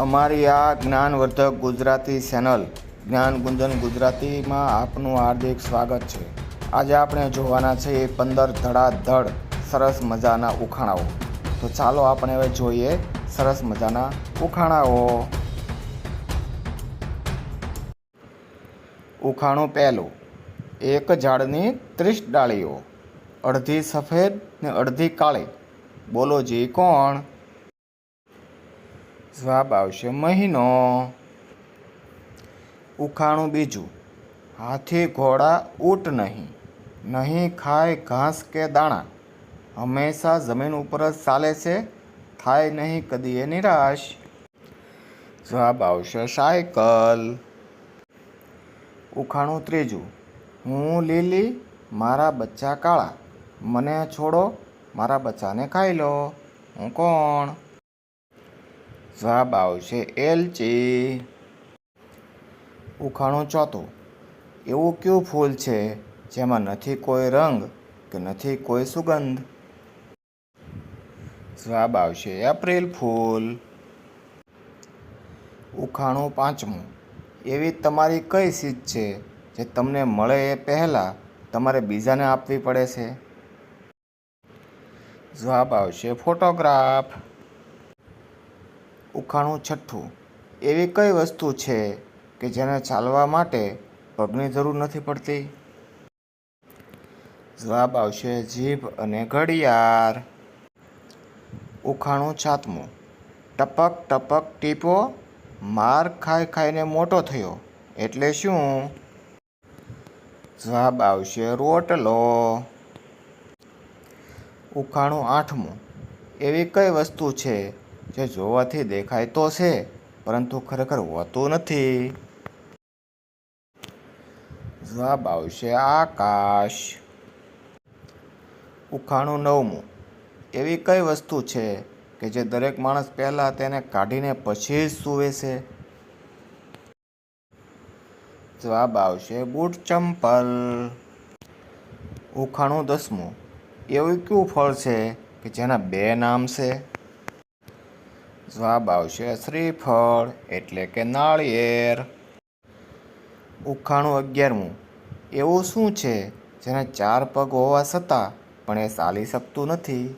અમારી આ જ્ઞાનવર્ધક ગુજરાતી ચેનલ જ્ઞાન ગુંજન ગુજરાતીમાં આપનું હાર્દિક સ્વાગત છે. આજે આપણે જોવાના છે એ પંદર ધડાધડ સરસ મજાના ઉખાણાઓ. તો ચાલો આપણે હવે જોઈએ સરસ મજાના ઉખાણાઓ. ઉખાણું પહેલું. એક ઝાડની ત્રીસ ડાળીઓ. અડધી સફેદ ને અડધી કાળી. બોલો, જી કોણ? જવાબ આવશે મહિનો. ઉખાણું બીજું. હાથી ઘોડા ઊંટ નહીં. નહીં ખાય ઘાસ કે દાણા. હંમેશા જમીન ઉપર જ ચાલે છે. થાય નહીં કદી એ નિરાશ. જવાબ આવશે સાયકલ. ઉખાણું ત્રીજું. હું લીલી, મારા બચ્ચા કાળા. મને છોડો. મારા બચ્ચાને ખાઈ લો. હું કોણ? જવાબ આવશે એલચી ઉખાણું ચોથું. એવું કયું ફૂલ છે જેમાં નથી કોઈ રંગ કે નથી કોઈ સુગંધ? જવાબ આવશે એપ્રિલ ફૂલ. ઉખાણું પાંચમું. એવી તમારી કઈ ચીજ છે જે તમને મળે એ પહેલાં તમારે બીજાને આપવી પડે છે? જવાબ આવશે ફોટોગ્રાફ. ઉખાણું છઠ્ઠું એવી કઈ વસ્તુ છે કે જેને ચાલવા માટે પગની જરૂર નથી પડતી? જવાબ આવશે જીભ અને ઘડિયાળ. ઉખાણું છાતમું. ટપક ટપક ટીપો, માર ખાઈ ખાઈને મોટો થયો. એટલે શું? જવાબ આવશે રોટલો. ઉખાણું આઠમું. એવી કઈ વસ્તુ છે જે જોવાથી દેખાય તો છે, પરંતુ ખરેખર હોતું નથી. જવાબ આવશે આકાશ. ઉખાણું નવમું. એવી કઈ વસ્તુ છે કે જે દરેક માણસ પહેલાં તેને કાઢીને પછી જ સૂવે છે? જવાબ આવશે બૂટ ચંપલ. ઉખાણું દસમું. એવું કયું ફળ છે કે જેના બે નામ છે? જવાબ આવશે શ્રીફળ, એટલે કે નાળિયેર. ઉખાણું અગિયારમું. એવું શું છે? જેને ચાર પગ હોવા છતાં પણ એ ચાલી શકતું નથી.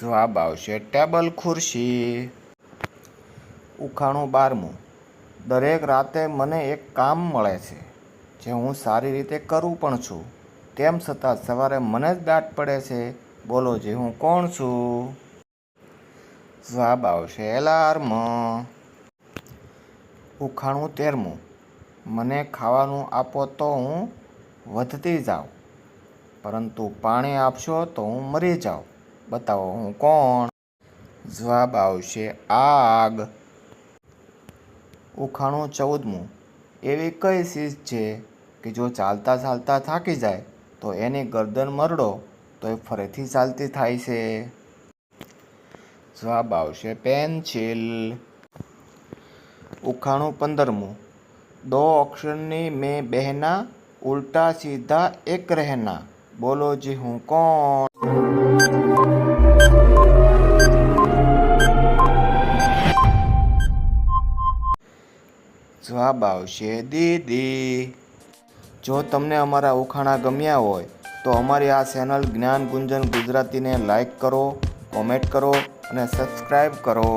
જવાબ આવશે ટેબલ ખુરશી. ઉખાણું બારમું. દરેક રાતે મને એક કામ મળે છે, જે હું સારી રીતે કરું પણ છું. તેમ છતાં સવારે મને જ દાટ પડે છે. બોલો, જે હું કોણ છું? જવાબ આવશે એલાર્મ. ઉખાણું તેરમું. મને ખાવાનું આપો તો હું વધતી જાઉં. પરંતુ પાણી આપશો તો હું મરી જાઉં. બતાવો હું કોણ? જવાબ આવશે આગ. ઉખાણું ચૌદમું. એવી કઈ ચીજ છે કે જો ચાલતા ચાલતા થાકી જાય તો એની ગરદન મરડો તો એ ફરીથી ચાલતી થાય છે. જવાબ આવશે પેન્સિલ. ઉખાણું પંદરમું. દો અક્ષરની મેં બહેના, ઉલટા સીધા એક રહેના. બોલો જી હું કોણ? જવાબ આવશે દીદી. જો તમને અમારા ઉખાણા ગમ્યા હોય, તો અમારી આ ચેનલ જ્ઞાન ગુંજન ગુજરાતીને લાઈક કરો, કોમેન્ટ કરો અને સબસ્ક્રાઈબ કરો.